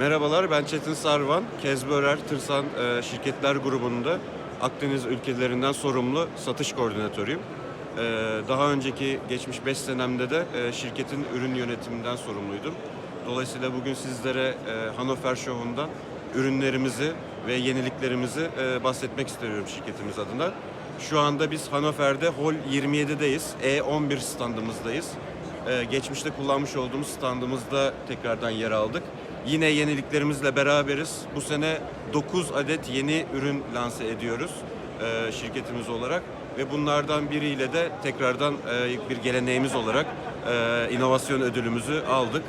Merhabalar, ben Çetin Sarvan. Kezbörer Tırsan e, Şirketler Grubu'nda Akdeniz ülkelerinden sorumlu satış koordinatörüyüm. E, daha önceki geçmiş 5 senemde de e, şirketin ürün yönetiminden sorumluydum. Dolayısıyla bugün sizlere e, Hannover Show'undan ürünlerimizi ve yeniliklerimizi e, bahsetmek istiyorum şirketimiz adına. Şu anda biz Hannover'de Hall 27'deyiz. E11 standımızdayız. Ee, geçmişte kullanmış olduğumuz standımızda tekrardan yer aldık. Yine yeniliklerimizle beraberiz. Bu sene 9 adet yeni ürün lanse ediyoruz e, şirketimiz olarak. Ve bunlardan biriyle de tekrardan e, bir geleneğimiz olarak e, inovasyon ödülümüzü aldık.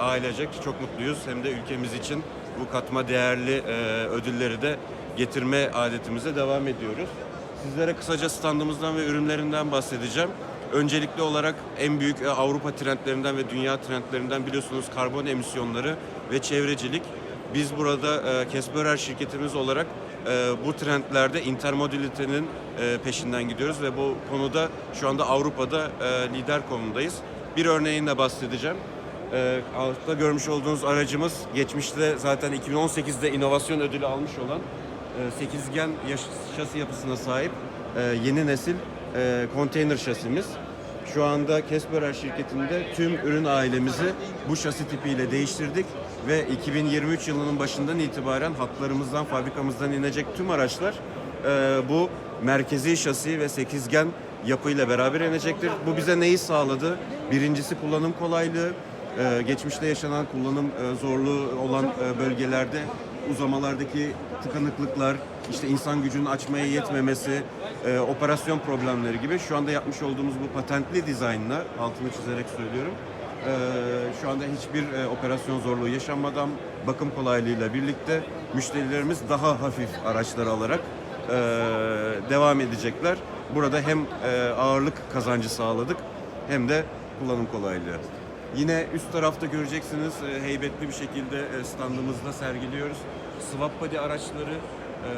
Ailecek çok mutluyuz. Hem de ülkemiz için bu katma değerli ödülleri de getirme adetimize devam ediyoruz. Sizlere kısaca standımızdan ve ürünlerinden bahsedeceğim. Öncelikli olarak en büyük e, Avrupa trendlerinden ve dünya trendlerinden biliyorsunuz karbon emisyonları ve çevrecilik. Biz burada Kesperer şirketimiz olarak e, bu trendlerde intermodalitenin e, peşinden gidiyoruz ve bu konuda şu anda Avrupa'da lider konumdayız. Bir örneğinle bahsedeceğim. Altta görmüş olduğunuz aracımız geçmişte zaten 2018'de inovasyon ödülü almış olan sekizgen şasi yapısına sahip yeni nesil e, konteyner şasimiz. Şu anda Kesperer şirketinde tüm ürün ailemizi bu şasi tipiyle değiştirdik ve 2023 yılının başından itibaren hatlarımızdan, fabrikamızdan inecek tüm araçlar e, bu merkezi şasi ve sekizgen yapıyla beraber inecektir. Bu bize neyi sağladı? Birincisi kullanım kolaylığı, ee, geçmişte yaşanan kullanım e, zorluğu olan e, bölgelerde uzamalardaki tıkanıklıklar, işte insan gücünün açmaya yetmemesi, e, operasyon problemleri gibi şu anda yapmış olduğumuz bu patentli dizaynla altını çizerek söylüyorum. e, şu anda hiçbir e, operasyon zorluğu yaşanmadan bakım kolaylığıyla birlikte müşterilerimiz daha hafif araçlar alarak e, devam edecekler. Burada hem e, ağırlık kazancı sağladık hem de kullanım kolaylığı. Yine üst tarafta göreceksiniz e, heybetli bir şekilde e, standımızda sergiliyoruz. Swap body araçları e,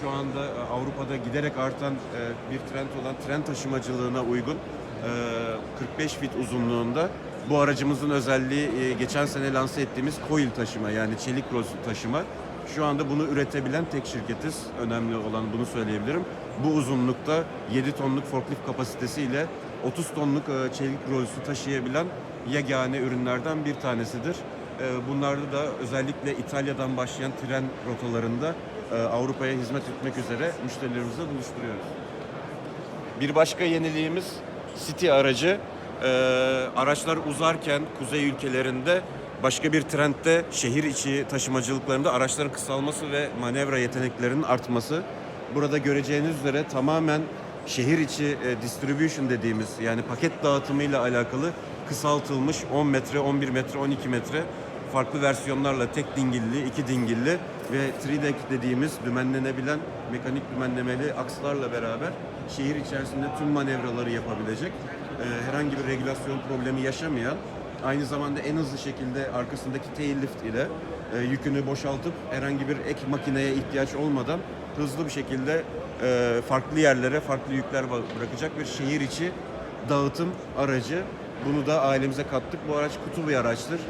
şu anda Avrupa'da giderek artan bir trend olan tren taşımacılığına uygun e, 45 fit uzunluğunda. Bu aracımızın özelliği geçen sene lanse ettiğimiz coil taşıma yani çelik roz taşıma. Şu anda bunu üretebilen tek şirketiz. Önemli olan bunu söyleyebilirim. Bu uzunlukta 7 tonluk forklift kapasitesiyle 30 tonluk çelik rolüsü taşıyabilen yegane ürünlerden bir tanesidir. E, Bunlarda da özellikle İtalya'dan başlayan tren rotalarında e, Avrupa'ya hizmet etmek üzere müşterilerimizle buluşturuyoruz. Bir başka yeniliğimiz City aracı. Ee, araçlar uzarken kuzey ülkelerinde başka bir trendde şehir içi taşımacılıklarında araçların kısalması ve manevra yeteneklerinin artması. Burada göreceğiniz üzere tamamen şehir içi e, distribution dediğimiz yani paket dağıtımıyla alakalı kısaltılmış 10 metre, 11 metre, 12 metre farklı versiyonlarla tek dingilli, iki dingilli ve 3-deck dediğimiz dümenlenebilen mekanik dümenlemeli akslarla beraber şehir içerisinde tüm manevraları yapabilecek, e, herhangi bir regülasyon problemi yaşamayan, aynı zamanda en hızlı şekilde arkasındaki tail lift ile e, yükünü boşaltıp herhangi bir ek makineye ihtiyaç olmadan hızlı bir şekilde e, farklı yerlere farklı yükler bırakacak bir şehir içi dağıtım aracı. Bunu da ailemize kattık. Bu araç kutu bir araçtır.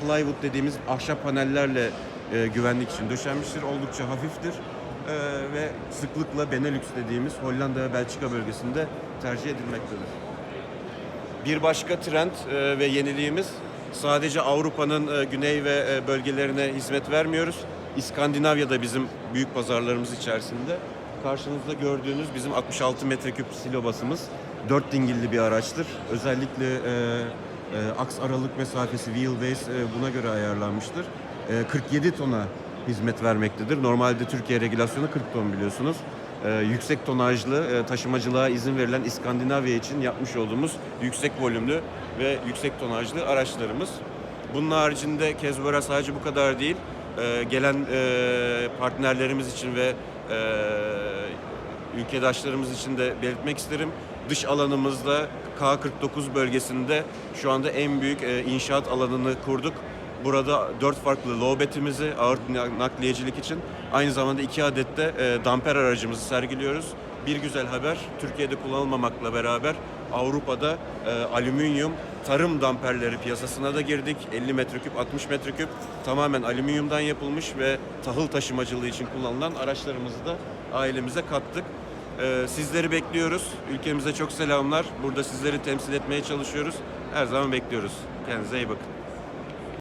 Plywood dediğimiz ahşap panellerle e, güvenlik için döşenmiştir. Oldukça hafiftir. E, ve sıklıkla Benelux dediğimiz Hollanda ve Belçika bölgesinde tercih edilmektedir. Bir başka trend e, ve yeniliğimiz sadece Avrupa'nın e, güney ve e, bölgelerine hizmet vermiyoruz. İskandinavya'da bizim büyük pazarlarımız içerisinde. Karşınızda gördüğünüz bizim 66 metreküp silo 4 dingilli bir araçtır. Özellikle e, e, aks aralık mesafesi wheelbase e, buna göre ayarlanmıştır. E, 47 tona hizmet vermektedir. Normalde Türkiye regülasyonu 40 ton biliyorsunuz. Ee, yüksek tonajlı e, taşımacılığa izin verilen İskandinavya için yapmış olduğumuz yüksek volümlü ve yüksek tonajlı araçlarımız. Bunun haricinde Kezbora sadece bu kadar değil. Ee, gelen e, partnerlerimiz için ve e, ülkedaşlarımız için de belirtmek isterim. Dış alanımızda K49 bölgesinde şu anda en büyük e, inşaat alanını kurduk. Burada dört farklı lowbetimizi ağır nakliyecilik için aynı zamanda iki adet de e, damper aracımızı sergiliyoruz. Bir güzel haber Türkiye'de kullanılmamakla beraber Avrupa'da e, alüminyum tarım damperleri piyasasına da girdik. 50 metreküp, 60 metreküp tamamen alüminyumdan yapılmış ve tahıl taşımacılığı için kullanılan araçlarımızı da ailemize kattık. Ee, sizleri bekliyoruz. Ülkemize çok selamlar. Burada sizleri temsil etmeye çalışıyoruz. Her zaman bekliyoruz. Kendinize iyi bakın.